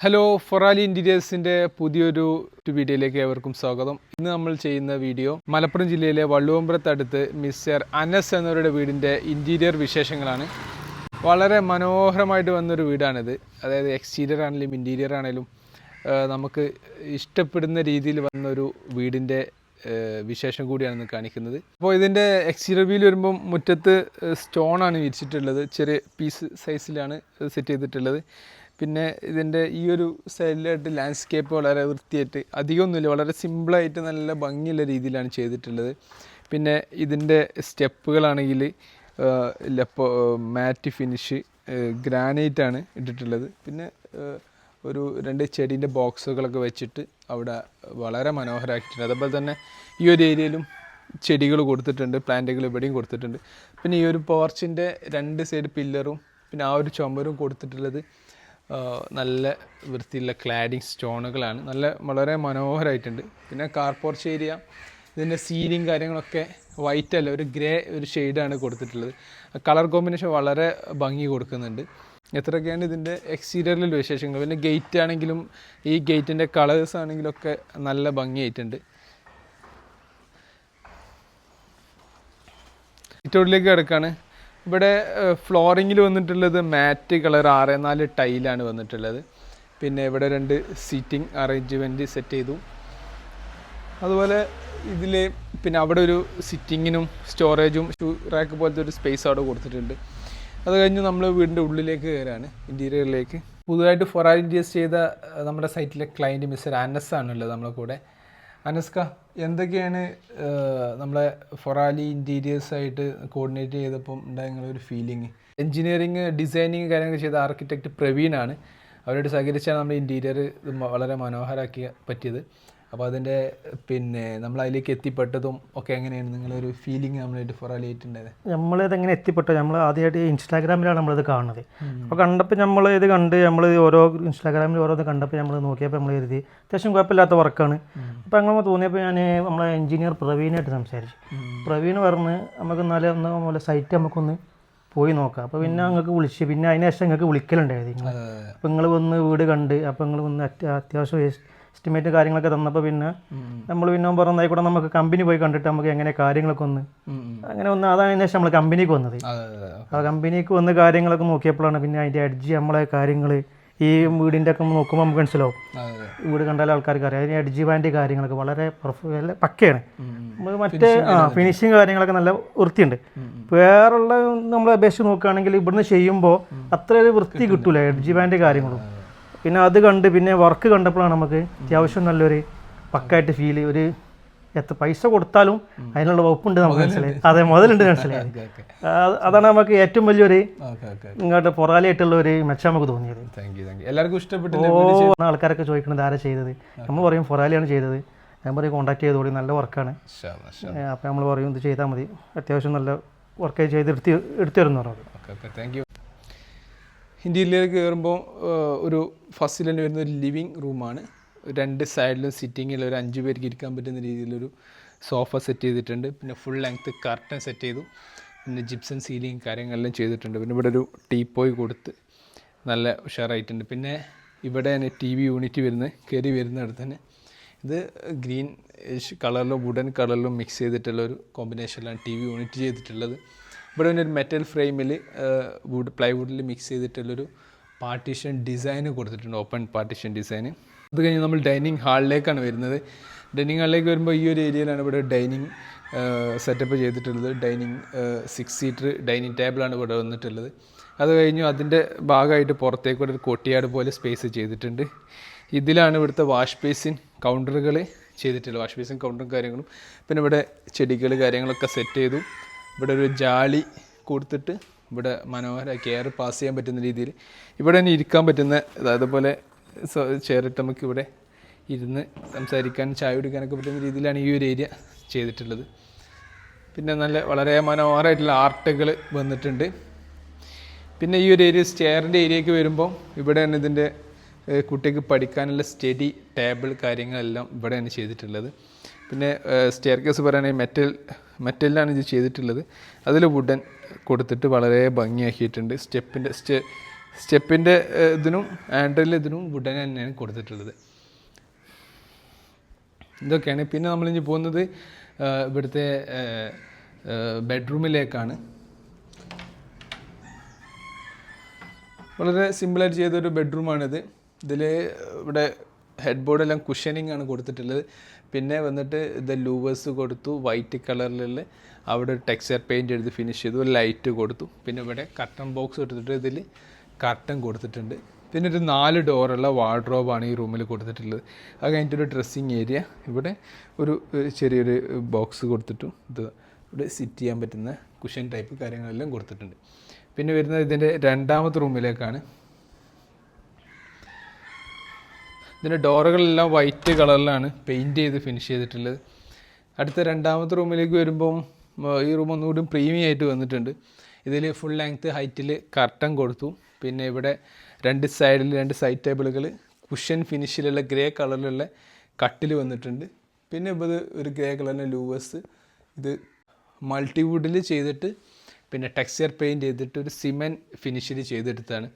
Hello ഫൊറാലി ഇന്റീരിയേഴ്സിന്റെ പുതിയൊരു വീഡിയോയിലേക്ക് ഏവർക്കും സ്വാഗതം. ഇന്ന് നമ്മൾ ചെയ്യുന്ന വീഡിയോ മലപ്പുറം ജില്ലയിലെ വള്ളുവമ്പ്രത്തടുത്ത് മിസ്റ്റർ അനസ് എന്നവരുടെ വീടിന്റെ ഇന്റീരിയർ വിശേഷങ്ങളാണ്. വളരെ മനോഹരമായിട്ട് വന്നൊരു വീടാണിത്. അതായത് എക്സ്റ്റീരിയർ ആണെങ്കിലും ഇന്റീരിയർ ആണെങ്കിലും നമുക്ക് ഇഷ്ടപ്പെടുന്ന രീതിയിൽ വന്നൊരു വീടിന്റെ വിശേഷം കൂടിയാണ് കാണിക്കുന്നത്. അപ്പോൾ ഇതിന്റെ എക്സ്റ്റീരിയർ വീൽ വരുമ്പം മുറ്റത്ത് സ്റ്റോൺ ആണ് വിരിച്ചിട്ടുള്ളത്. ചെറിയ പീസ് സൈസിലാണ് സെറ്റ് ചെയ്തിട്ടുള്ളത്. പിന്നെ ഇതിന്റെ ഈ ഒരു സൈഡിലായിട്ട് ലാൻഡ്സ്കേപ്പ് വളരെ വൃത്തിയായിട്ട് അധികമൊന്നുമില്ല വളരെ സിമ്പിളായിട്ട് നല്ല ഭംഗിയുള്ള രീതിയിലാണ് ചെയ്തിട്ടുള്ളത്. പിന്നെ ഇതിന്റെ സ്റ്റെപ്പുകളാണെങ്കിൽ ലെപ്പോ മാറ്റ് ഫിനിഷ് ഗ്രാനൈറ്റ് ആണ് ഇട്ടിട്ടുള്ളത്. പിന്നെ ഒരു രണ്ട് ചെടീന്റെ ബോക്സുകളൊക്കെ വെച്ചിട്ട് അവിടെ വളരെ മനോഹരമാക്കിയിട്ടുണ്ട് അതുപോലെ തന്നെ ഈ ഒരു ഏരിയയിലും ചെടികൾ കൊടുത്തിട്ടുണ്ട് പ്ലാന്റുകൾ ഇവിടെയും കൊടുത്തിട്ടുണ്ട്. പിന്നെ ഈ ഒരു പോർച്ചിന്റെ രണ്ട് സൈഡ് പില്ലറും പിന്നെ ആ ഒരു ചുമരും കൊടുത്തിട്ടുള്ളത് നല്ല വൃത്തിയുള്ള ക്ലാഡിങ് സ്റ്റോണുകളാണ്. നല്ല വളരെ മനോഹരമായിട്ടുണ്ട് പിന്നെ കാർപോർച്ച് ഏരിയ ഇതിന്റെ സീലിംഗ് കാര്യങ്ങളൊക്കെ വൈറ്റ് അല്ല ഒരു ഗ്രേ ഒരു ഷെയ്ഡാണ് കൊടുത്തിട്ടുള്ളത്. കളർ കോമ്പിനേഷൻ വളരെ ഭംഗി കൊടുക്കുന്നുണ്ട്. എത്രയൊക്കെയാണ് ഇതിന്റെ എക്സ്റ്റീരിയറിൽ വിശേഷങ്ങൾ? പിന്നെ ഗേറ്റ് ആണെങ്കിലും ഈ ഗേറ്റിന്റെ കളേഴ്സ് ആണെങ്കിലൊക്കെ നല്ല ഭംഗിയായിട്ടുണ്ട്. സിറ്റൗട്ടിലേക്ക് കിടക്കാണ്. ഇവിടെ ഫ്ലോറിങ്ങിൽ വന്നിട്ടുള്ളത് മാറ്റ് കളർ ആറ് നാല് ടൈലാണ് വന്നിട്ടുള്ളത്. പിന്നെ ഇവിടെ രണ്ട് സീറ്റിംഗ് അറേഞ്ച്മെന്റ് സെറ്റ് ചെയ്തു. അതുപോലെ ഇതിൽ പിന്നെ അവിടെ ഒരു സിറ്റിങ്ങിനും സ്റ്റോറേജും ഷൂ റാക്ക് പോലത്തെ ഒരു സ്പേസ് അവിടെ കൊടുത്തിട്ടുണ്ട്. അത് കഴിഞ്ഞ് നമ്മൾ വീടിന്റെ ഉള്ളിലേക്ക് കയറാണ് ഇന്റീരിയറിലേക്ക് പുതുതായിട്ട് ഇന്റീരിയേഴ്സ് ചെയ്ത നമ്മുടെ സൈറ്റിലെ ക്ലയന്റ് മിസ്റ്റർ ആനസ് ആണുള്ളത് നമ്മളെ കൂടെ. അനസ്ക എന്തൊക്കെയാണ് നമ്മളെ ഫൊറാലി ഇന്റീരിയേഴ്സ് ആയിട്ട് കോർഡിനേറ്റ് ചെയ്തപ്പം ഉണ്ടായ ഒരു ഫീലിംഗ് എൻജിനീയറിങ് ഡിസൈനിങ് കാര്യങ്ങൾ ചെയ്ത ആർക്കിടെക്ട് ആണ്. അവരോട് സഹകരിച്ചാണ് നമ്മൾ ഇന്റീരിയർ വളരെ മനോഹരമാക്കി പറ്റിയത്. അപ്പോൾ അതിന്റെ പിന്നെ നമ്മൾ അതിലേക്ക് എത്തിപ്പെട്ടതും ഒക്കെ എങ്ങനെയാണ് നിങ്ങളൊരു ഫീലിംഗ് നമ്മളായിട്ട് നമ്മൾ നമ്മളിത് എങ്ങനെ എത്തിപ്പെട്ടു? നമ്മൾ ആദ്യമായിട്ട് ഇൻസ്റ്റാഗ്രാമിലാണ് നമ്മളിത് കാണുന്നത്. അപ്പോൾ കണ്ടപ്പോൾ നമ്മൾ ഇത് കണ്ട് നമ്മൾ ഓരോ ഇൻസ്റ്റാഗ്രാമിൽ ഓരോന്ന് കണ്ടപ്പോൾ നമ്മൾ നോക്കിയപ്പോൾ നമ്മൾ എഴുതി അത്യാവശ്യം കുഴപ്പമില്ലാത്ത വർക്കാണ് അപ്പോൾ അങ്ങനെ തോന്നിയപ്പോൾ ഞാൻ നമ്മളെ എഞ്ചിനീയർ പ്രവീണായിട്ട് സംസാരിച്ചു. പ്രവീൺ പറഞ്ഞ് നമുക്ക് നല്ല ഒന്ന് പോലെ സൈറ്റ് നമുക്കൊന്ന് പോയി നോക്കാം. അപ്പോൾ പിന്നെ അങ്ങക്ക് വിളിച്ച് പിന്നെ അതിന് ശേഷം നിങ്ങൾക്ക് വിളിക്കലുണ്ടായത് നിങ്ങൾ അപ്പോൾ നിങ്ങൾ വന്ന് വീട് കണ്ട് അപ്പോൾ നിങ്ങൾ വന്ന് അത്യാവശ്യം എസ്റ്റിമേറ്റ് കാര്യങ്ങളൊക്കെ തന്നപ്പോൾ പിന്നെ നമ്മൾ പിന്നെ പറഞ്ഞാൽ നമുക്ക് കമ്പനി പോയി കണ്ടിട്ട് നമുക്ക് എങ്ങനെ കാര്യങ്ങളൊക്കെ ഒന്ന് അങ്ങനെ ഒന്ന് അതാണ് അതിന് ശേഷം നമ്മൾ കമ്പനിക്ക് വന്നത്. ആ കമ്പനിക്ക് വന്ന് കാര്യങ്ങളൊക്കെ നോക്കിയപ്പോഴാണ് പിന്നെ അതിന്റെ അഡ്ജി നമ്മളെ കാര്യങ്ങൾ ഈ വീടിന്റെ ഒക്കെ നോക്കുമ്പോൾ നമുക്ക് മനസ്സിലാവും. വീട് കണ്ടാൽ ആൾക്കാർക്ക് അറിയാം. അതിന് അഡ്ജി ബാൻഡ് കാര്യങ്ങളൊക്കെ വളരെ പക്കയാണ്. നമ്മൾ മറ്റേ ആ ഫിനിഷിങ് കാര്യങ്ങളൊക്കെ നല്ല വൃത്തിയുണ്ട്. വേറുള്ള നമ്മൾ അപേക്ഷിച്ച് നോക്കുകയാണെങ്കിൽ ഇവിടുന്ന് ചെയ്യുമ്പോൾ അത്ര ഒരു വൃത്തി കിട്ടൂല. എഡ്ജി ബാൻഡ് കാര്യങ്ങളും. പിന്നെ അത് കണ്ട് പിന്നെ വർക്ക് കണ്ടപ്പോഴാണ് നമുക്ക് അത്യാവശ്യം നല്ലൊരു പക്കായിട്ട് ഫീൽ ഒരു എത്ര പൈസ കൊടുത്താലും അതിനുള്ള വകുപ്പുണ്ട് നമുക്ക് മനസ്സിലായി. അതെ മുതലുണ്ട് മനസ്സിലായി. അതാണ് നമുക്ക് ഏറ്റവും വലിയൊരു ഇങ്ങോട്ട് പൊറാലായിട്ടുള്ള ഒരു മെച്ചം നമുക്ക് തോന്നിയത്. എല്ലാവർക്കും ഇഷ്ടപ്പെട്ടു ഓ ആൾക്കാരൊക്കെ ചോദിക്കുന്നത് ആരാ ചെയ്തത്? നമ്മൾ പറയും പൊറാലിയാണ് ചെയ്തത്. ഞാൻ പറയും കോൺടാക്ട് ചെയ്തോളി നല്ല വർക്കാണ് അപ്പോൾ നമ്മൾ പറയും ഇത് ചെയ്താൽ മതി. അത്യാവശ്യം നല്ല വർക്ക് ചെയ്ത് എടുത്ത് എടുത്തു തരുന്നു പറഞ്ഞു. ഇന്ത്യയിലേക്ക് കയറുമ്പോൾ ഒരു ഫസ്റ്റിൽ തന്നെ വരുന്ന ഒരു ലിവിങ് റൂമാണ്. രണ്ട് സൈഡിലും സിറ്റിങ്ങിൽ ഒരു അഞ്ച് പേർക്ക് ഇരിക്കാൻ പറ്റുന്ന രീതിയിലൊരു സോഫ സെറ്റ് ചെയ്തിട്ടുണ്ട്. പിന്നെ ഫുൾ ലെങ്ത്ത് കർട്ടൻ സെറ്റ് ചെയ്തു. പിന്നെ ജിപ്സൺ സീലിംഗ് കാര്യങ്ങളെല്ലാം ചെയ്തിട്ടുണ്ട്. പിന്നെ ഇവിടെ ഒരു ടീപ്പോയ് കൊടുത്ത് നല്ല ഉഷാറായിട്ടുണ്ട്. പിന്നെ ഇവിടെ തന്നെ ടി വി യൂണിറ്റ് വരുന്നത് കയറി വരുന്നിടത്ത് തന്നെ. ഇത് ഗ്രീൻ കളറിലും വുഡൻ കളറിലും മിക്സ് ചെയ്തിട്ടുള്ള ഒരു കോമ്പിനേഷനിലാണ് ടി വി യൂണിറ്റ് ചെയ്തിട്ടുള്ളത്. ഇവിടെ പിന്നെ ഒരു മെറ്റൽ ഫ്രെയിമിൽ വുഡ് പ്ലൈവുഡിൽ മിക്സ് ചെയ്തിട്ടുള്ളൊരു പാർട്ടീഷൻ ഡിസൈൻ കൊടുത്തിട്ടുണ്ട്. ഓപ്പൺ പാർട്ടീഷൻ ഡിസൈൻ അത് കഴിഞ്ഞ് നമ്മൾ ഡൈനിങ് ഹാളിലേക്കാണ് വരുന്നത്. ഡൈനിങ് ഹാളിലേക്ക് വരുമ്പോൾ ഈ ഒരു ഏരിയയിലാണ് ഇവിടെ ഡൈനിങ് സെറ്റപ്പ് ചെയ്തിട്ടുള്ളത്. ഡൈനിങ് സിക്സ് സീറ്റർ ഡൈനിങ് ടേബിളാണ് ഇവിടെ വന്നിട്ടുള്ളത്. അത് കഴിഞ്ഞു അതിന്റെ ഭാഗമായിട്ട് പുറത്തേക്ക് ഒരു കൊട്ടിയാട് പോലെ സ്പേസ് ചെയ്തിട്ടുണ്ട്. ഇതിലാണ് ഇവിടുത്തെ വാഷ് ബേസിൻ കൗണ്ടറുകൾ ചെയ്തിട്ടുള്ളത്. വാഷ് ബേസിൻ കൗണ്ടറും കാര്യങ്ങളും പിന്നെ ഇവിടെ ചെടികൾ കാര്യങ്ങളൊക്കെ സെറ്റ് ചെയ്തു. ഇവിടെ ഒരു ജാളി കൊടുത്തിട്ട് ഇവിടെ മനോഹര കെയർ പാസ് ചെയ്യാൻ പറ്റുന്ന രീതിയിൽ ഇവിടെ തന്നെ ഇരിക്കാൻ പറ്റുന്ന അതുപോലെ ചേരിട്ട് നമുക്ക് ഇവിടെ ഇരുന്ന് സംസാരിക്കാൻ ചായ കുടിക്കാനൊക്കെ പറ്റുന്ന രീതിയിലാണ് ഈ ഒരു ഏരിയ ചെയ്തിട്ടുള്ളത്. പിന്നെ നല്ല വളരെ മനോഹരമായിട്ടുള്ള ആർട്ടുകൾ വന്നിട്ടുണ്ട്. പിന്നെ ഈ ഒരു ഏരിയ സ്റ്റെയറിന്റെ ഏരിയയ്ക്ക് വരുമ്പോൾ ഇവിടെ തന്നെ ഇതിന്റെ കുട്ടിക്ക് പഠിക്കാനുള്ള സ്റ്റഡി ടേബിൾ കാര്യങ്ങളെല്ലാം ഇവിടെ തന്നെ ചെയ്തിട്ടുള്ളത്. പിന്നെ സ്റ്റെയർ കേസ് പറയുകയാണെങ്കിൽ മെറ്റൽ മെറ്റലിലാണ് ഇത് ചെയ്തിട്ടുള്ളത്. അതിൽ വുഡൻ കൊടുത്തിട്ട് വളരെ ഭംഗിയാക്കിയിട്ടുണ്ട്. സ്റ്റെപ്പിന്റെ സ്റ്റെ സ്റ്റെപ്പിന്റെ ഇതിനും ആൻഡ്രിൽ ഇതിനും വുഡൻ തന്നെയാണ് കൊടുത്തിട്ടുള്ളത്. ഇതൊക്കെയാണ്. പിന്നെ നമ്മളിനി പോകുന്നത് ഇവിടുത്തെ ബെഡ്റൂമിലേക്കാണ് വളരെ സിമ്പിളായിട്ട് ചെയ്തൊരു ബെഡ്റൂമാണിത് ഇതിൽ ഇവിടെ ഹെഡ് ബോർഡെല്ലാം കുഷനിങ് ആണ് കൊടുത്തിട്ടുള്ളത്. പിന്നെ വന്നിട്ട് ഇത് ലൂവേഴ്സ് കൊടുത്തു വൈറ്റ് കളറിലുള്ള അവിടെ ടെക്സ്ചർ പെയിന്റ് എടുത്ത് ഫിനിഷ് ചെയ്തു ലൈറ്റ് കൊടുത്തു. പിന്നെ ഇവിടെ കർട്ടൺ ബോക്സ് എടുത്തിട്ട് ഇതിൽ കർട്ടൻ കൊടുത്തിട്ടുണ്ട്. പിന്നെ ഒരു നാല് ഡോറുള്ള വാർഡ്രോബാണ് ഈ റൂമിൽ കൊടുത്തിട്ടുള്ളത്. അത് കഴിഞ്ഞിട്ടൊരു ഡ്രസ്സിങ് ഏരിയ ഇവിടെ ഒരു ചെറിയൊരു ബോക്സ് കൊടുത്തിട്ടു ഇത് ഇവിടെ സിറ്റ് ചെയ്യാൻ പറ്റുന്ന കുഷൻ ടൈപ്പ് കാര്യങ്ങളെല്ലാം കൊടുത്തിട്ടുണ്ട്. പിന്നെ വരുന്നത് ഇതിന്റെ രണ്ടാമത്തെ റൂമിലേക്കാണ് ഇതിന്റെ ഡോറുകളെല്ലാം വൈറ്റ് കളറിലാണ് പെയിന്റ് ചെയ്ത് ഫിനിഷ് ചെയ്തിട്ടുള്ളത്. അടുത്ത രണ്ടാമത്തെ റൂമിലേക്ക് വരുമ്പം ഈ റൂം ഒന്നുകൂടി പ്രീമിയം ആയിട്ട് വന്നിട്ടുണ്ട്. ഇതിൽ ഫുൾ ലെങ്ത്ത് ഹൈറ്റിൽ കർട്ടൻ കൊടുത്തു. പിന്നെ ഇവിടെ രണ്ട് സൈഡിൽ രണ്ട് സൈഡ് ടേബിളുകൾ കുഷൻ ഫിനിഷിലുള്ള ഗ്രേ കളറിലുള്ള കട്ടിൽ വന്നിട്ടുണ്ട്. പിന്നെ ഇപ്പോൾ ഇത് ഒരു ഗ്രേ കളറിന്റെ ലൂവേഴ്സ് ഇത് മൾട്ടിവുഡിൽ ചെയ്തിട്ട് പിന്നെ ടെക്സ്ചർ പെയിന്റ് ചെയ്തിട്ട് ഒരു സിമെന്റ് ഫിനിഷിൽ ചെയ്തെടുത്താണ്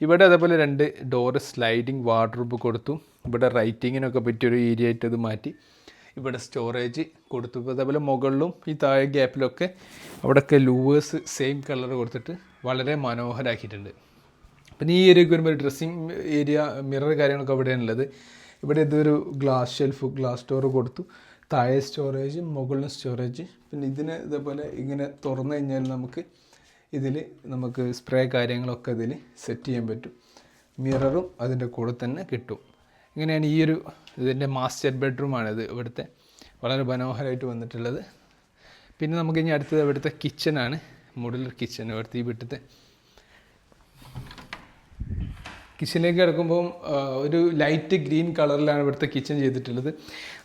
ഇവിടെ അതേപോലെ രണ്ട് ഡോർ സ്ലൈഡിങ് വാർഡ്രോബ് കൊടുത്തു. ഇവിടെ റൈറ്റിങ്ങിനൊക്കെ പറ്റിയൊരു ഏരിയ ആയിട്ട് ഇത് മാറ്റി. ഇവിടെ സ്റ്റോറേജ് കൊടുത്തു. അതേപോലെ മുകളിലും ഈ താഴെ ഗ്യാപ്പിലൊക്കെ അവിടെയൊക്കെ ലൂവേഴ്സ് സെയിം കളർ കൊടുത്തിട്ട് വളരെ മനോഹരമാക്കിയിട്ടുണ്ട് പിന്നെ ഈ ഏരിയയ്ക്ക് വരുമ്പോൾ ഡ്രസ്സിങ് ഏരിയ മിറർ കാര്യങ്ങളൊക്കെ അവിടെയാണുള്ളത്. ഇവിടെ ഇതൊരു ഗ്ലാസ് ഷെൽഫ് ഗ്ലാസ് ഡോർ കൊടുത്തു. താഴെ സ്റ്റോറേജ് മുകളിലും സ്റ്റോറേജ് പിന്നെ ഇതിന് ഇതേപോലെ ഇങ്ങനെ തുറന്നു കഴിഞ്ഞാൽ നമുക്ക് ഇതിൽ നമുക്ക് സ്പ്രേ കാര്യങ്ങളൊക്കെ ഇതിൽ സെറ്റ് ചെയ്യാൻ പറ്റും. മിററും അതിന്റെ കൂടെ തന്നെ കിട്ടും. ഇങ്ങനെയാണ് ഈ ഒരു ഇതിന്റെ മാസ്റ്റർ ബെഡ്റൂമാണിത് ഇവിടുത്തെ വളരെ മനോഹരമായിട്ട് വന്നിട്ടുള്ളത്. പിന്നെ നമുക്ക് ഇനി അടുത്തത് ഇവിടുത്തെ കിച്ചനാണ് മോഡുലർ കിച്ചൻ ഇവിടുത്തെ ഈ വീട്ടിലത്തെ കിച്ചണിലേക്ക് കിടക്കുമ്പോൾ ഒരു ലൈറ്റ് ഗ്രീൻ കളറിലാണ് ഇവിടുത്തെ കിച്ചൺ ചെയ്തിട്ടുള്ളത്.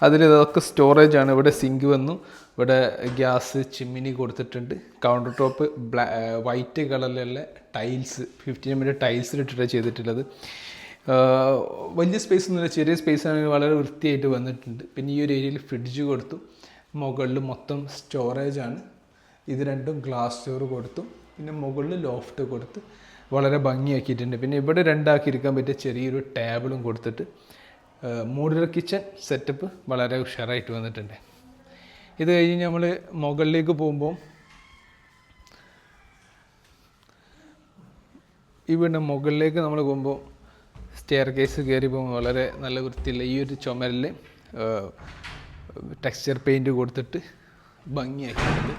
അതിൽ ഇതൊക്കെ സ്റ്റോറേജ് ആണ്. ഇവിടെ സിങ്ക് വന്നു. ഇവിടെ ഗ്യാസ് ചിമ്മിനി കൊടുത്തിട്ടുണ്ട്. കൗണ്ടർ ടോപ്പ് ബ്ലാ വൈറ്റ് കളറിലുള്ള ടൈൽസ് ഫിഫ്റ്റീൻ എം ടൈൽസ് ഇട്ടിട്ടാണ് ചെയ്തിട്ടുള്ളത്. വലിയ സ്പേസ് ഒന്നുമില്ല. ചെറിയ സ്പേസ് ആണെങ്കിൽ വളരെ വൃത്തിയായിട്ട് വന്നിട്ടുണ്ട്. പിന്നെ ഈ ഒരു ഏരിയയിൽ ഫ്രിഡ്ജ് കൊടുത്തു. മുകളിൽ മൊത്തം സ്റ്റോറേജ് ആണ്. ഇത് രണ്ടും ഗ്ലാസ് ഡോർ കൊടുത്തു. പിന്നെ മുകളിൽ ലോഫ്റ്റ് കൊടുത്ത്. വളരെ ഭംഗിയാക്കിയിട്ടുണ്ട്. പിന്നെ ഇവിടെ രണ്ടാക്കി ഇരിക്കാൻ പറ്റിയ ചെറിയൊരു ടേബിളും കൊടുത്തിട്ട് മോഡുലർ കിച്ചൺ സെറ്റപ്പ് വളരെ ഉഷാറായിട്ട് വന്നിട്ടുണ്ട്. ഇത് കഴിഞ്ഞ് നമ്മൾ മുകളിലേക്ക് പോകുമ്പോൾ വീടിന്റെ മുകളിലേക്ക് നമ്മൾ പോകുമ്പോൾ സ്റ്റെയർ കേസ് കയറി പോകുമ്പോൾ വളരെ നല്ല വൃത്തിയില്ല ഈ ഒരു ചുമരിൽ ടെക്സ്ചർ പെയിന്റ് കൊടുത്തിട്ട് ഭംഗിയാക്കിയിട്ടുണ്ട്.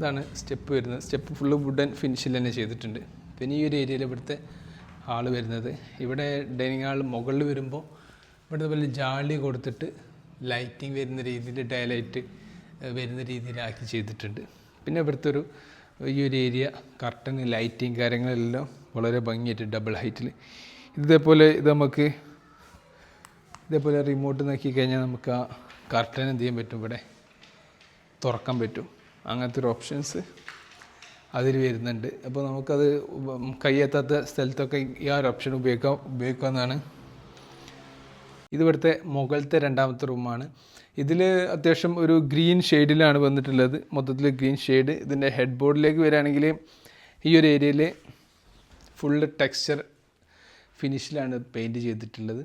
ഇതാണ് സ്റ്റെപ്പ് വരുന്നത്. സ്റ്റെപ്പ് ഫുള്ള് വുഡൻ ഫിനിഷിൽ തന്നെ ചെയ്തിട്ടുണ്ട്. പിന്നെ ഈ ഒരു ഏരിയയിൽ ഇവിടുത്തെ ഹാൾ വരുന്നത്. ഇവിടെ ഡൈനിങ് ഹാൾ മുകളിൽ വരുമ്പോൾ ഇവിടെ പോലെ ജാളി കൊടുത്തിട്ട് ലൈറ്റിംഗ് വരുന്ന രീതിയിൽ ഡയലൈറ്റ് വരുന്ന രീതിയിലാക്കി ചെയ്തിട്ടുണ്ട്. പിന്നെ ഇവിടുത്തെ ഒരു ഈ ഒരു ഏരിയ കർട്ടൻ ലൈറ്റിങ് കാര്യങ്ങളെല്ലാം വളരെ ഭംഗിയായിട്ട് ഡബിൾ ഹൈറ്റിൽ ഇതേപോലെ ഇത് നമുക്ക് ഇതേപോലെ റിമോട്ട് നോക്കി കഴിഞ്ഞാൽ നമുക്ക് ആ കർട്ടൻ എന്ത് ചെയ്യാൻ പറ്റും ഇവിടെ? തുറക്കാൻ പറ്റും. അങ്ങനത്തെ ഒരു ഓപ്ഷൻസ് അതിൽ വരുന്നുണ്ട്. അപ്പോൾ നമുക്കത് കയ്യെത്താത്ത സ്ഥലത്തൊക്കെ ഈ ആ ഒരു ഓപ്ഷൻ ഉപയോഗിക്കാം ഉപയോഗിക്കാവുന്നതാണ്. ഇത് ഇവിടുത്തെ മുകളിലത്തെ രണ്ടാമത്തെ റൂമാണ് ഇതിൽ അത്യാവശ്യം ഒരു ഗ്രീൻ ഷെയ്ഡിലാണ് വന്നിട്ടുള്ളത്. മൊത്തത്തിൽ ഗ്രീൻ ഷെയ്ഡ് ഇതിന്റെ ഹെഡ് ബോർഡിലേക്ക് വരികയാണെങ്കിൽ ഈ ഒരു ഏരിയയിൽ ഫുള്ള് ടെക്സ്ചർ ഫിനിഷിലാണ് പെയിന്റ് ചെയ്തിട്ടുള്ളത്.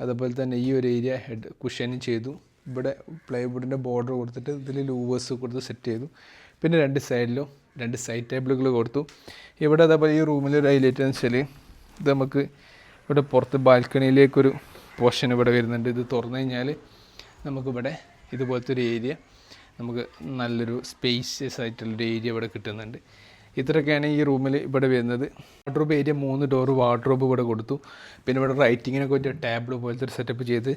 അതുപോലെ തന്നെ ഈ ഒരു ഏരിയ ഹെഡ് കുഷനും ചെയ്തു. ഇവിടെ പ്ലേ പ്ലൈവുഡിന്റെ ബോർഡർ കൊടുത്തിട്ട് ഇതിൽ ലൂവേഴ്സ് കൊടുത്ത് സെറ്റ് ചെയ്തു. പിന്നെ രണ്ട് സൈഡിലും രണ്ട് സൈഡ് ടേബിളുകൾ കൊടുത്തു. ഇവിടെ അതേപോലെ ഈ റൂമിൽ ഒരു ഹൈലൈറ്റ് എന്ന് വെച്ചാൽ ഇത് നമുക്ക് ഇവിടെ പുറത്ത് ബാൽക്കണിയിലേക്കൊരു പോർഷൻ ഇവിടെ വരുന്നുണ്ട്. ഇത് തുറന്നു കഴിഞ്ഞാൽ നമുക്കിവിടെ ഇതുപോലത്തെ ഒരു ഏരിയ നമുക്ക് നല്ലൊരു സ്പേഷ്യസ് ആയിട്ടുള്ളൊരു ഏരിയ ഇവിടെ കിട്ടുന്നുണ്ട്. ഇത്രയൊക്കെയാണ് ഈ റൂമിൽ ഇവിടെ വരുന്നത്. വാർഡ്രോബ് ഏരിയ മൂന്ന് ഡോർ വാർഡ്രോബ് ഇവിടെ കൊടുത്തു. പിന്നെ ഇവിടെ റൈറ്റിങ്ങിനൊക്കെ പറ്റിയ ടേബിൾ പോലത്തെ ഒരു സെറ്റപ്പ് ചെയ്ത്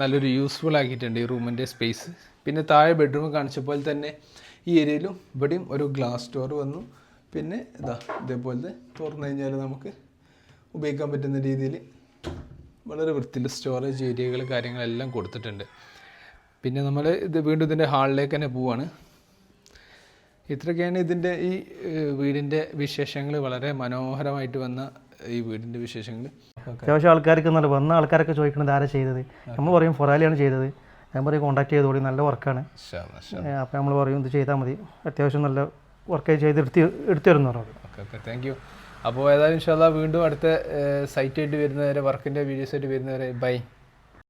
നല്ലൊരു യൂസ്ഫുൾ ആക്കിയിട്ടുണ്ട് ഈ റൂമിന്റെ സ്പേസ് പിന്നെ താഴെ ബെഡ്റൂം കാണിച്ച പോലെ തന്നെ ഈ ഏരിയയിലും ഇവിടെയും ഒരു ഗ്ലാസ് ഡോർ വന്നു. പിന്നെ ഇതാ ഇതേപോലത്തെ തുറന്നു കഴിഞ്ഞാൽ നമുക്ക് ഉപയോഗിക്കാൻ പറ്റുന്ന രീതിയിൽ വളരെ വൃത്തിയിൽ സ്റ്റോറേജ് ഏരിയകൾ കാര്യങ്ങളെല്ലാം കൊടുത്തിട്ടുണ്ട്. പിന്നെ നമ്മൾ ഇത് വീണ്ടും ഇതിന്റെ ഹാളിലേക്ക് തന്നെ പോവാണ്. ഇത്രയൊക്കെയാണ് ഇതിന്റെ ഈ വീടിന്റെ വിശേഷങ്ങൾ. വളരെ മനോഹരമായിട്ട് വന്ന ഈ വീടിന്റെ വിശേഷങ്ങൾ അത്യാവശ്യം ആൾക്കാർക്ക് നല്ല വന്ന ആൾക്കാരൊക്കെ ചോദിക്കുന്നത് ആരാ ചെയ്തത്? നമ്മൾ പറയും ഫൊറാലിയാണ് ചെയ്തത്. ഞാൻ പറയും കോൺടാക്ട് ചെയ്തോളി നല്ല വർക്കാണ് അപ്പോൾ നമ്മൾ പറയും ഇത് ചെയ്താൽ മതി. അത്യാവശ്യം നല്ല വർക്ക് ചെയ്ത് എടുത്ത് എടുത്തു തരുന്നു പറഞ്ഞു. Okay okay. താങ്ക് യു അപ്പോൾ ഏതായാലും ഇൻഷാല്ല വീണ്ടും അടുത്ത സൈറ്റ് ആയിട്ട് വരുന്നവരെ വർക്കിന്റെ വീഡിയോസ് ആയിട്ട് വരുന്നവരെ ബൈ